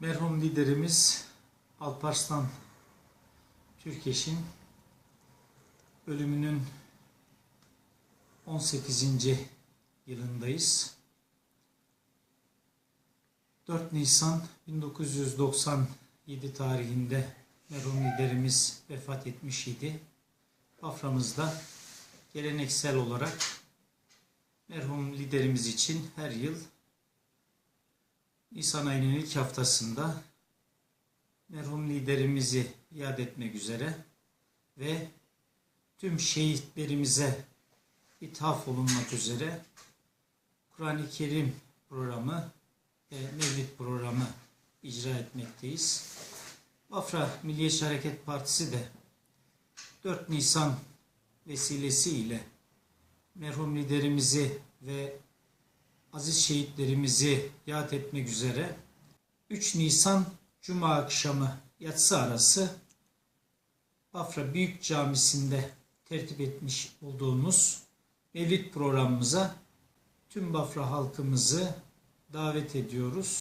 Merhum liderimiz Alparslan Türkeş'in ölümünün 18. yılındayız. 4 Nisan 1997 tarihinde merhum liderimiz vefat etmiş idi. Bafra'mızda geleneksel olarak merhum liderimiz için her yıl Nisan ayının ilk haftasında merhum liderimizi yad etmek üzere ve tüm şehitlerimize ithaf olunmak üzere Kur'an-ı Kerim programı ve Mevlid programı icra etmekteyiz. Bafra Milliyetçi Hareket Partisi de 4 Nisan vesilesiyle merhum liderimizi ve aziz şehitlerimizi yad etmek üzere 3 Nisan Cuma akşamı yatsı arası Bafra Büyük Camisi'nde tertip etmiş olduğumuz Mevlid programımıza tüm Bafra halkımızı davet ediyoruz.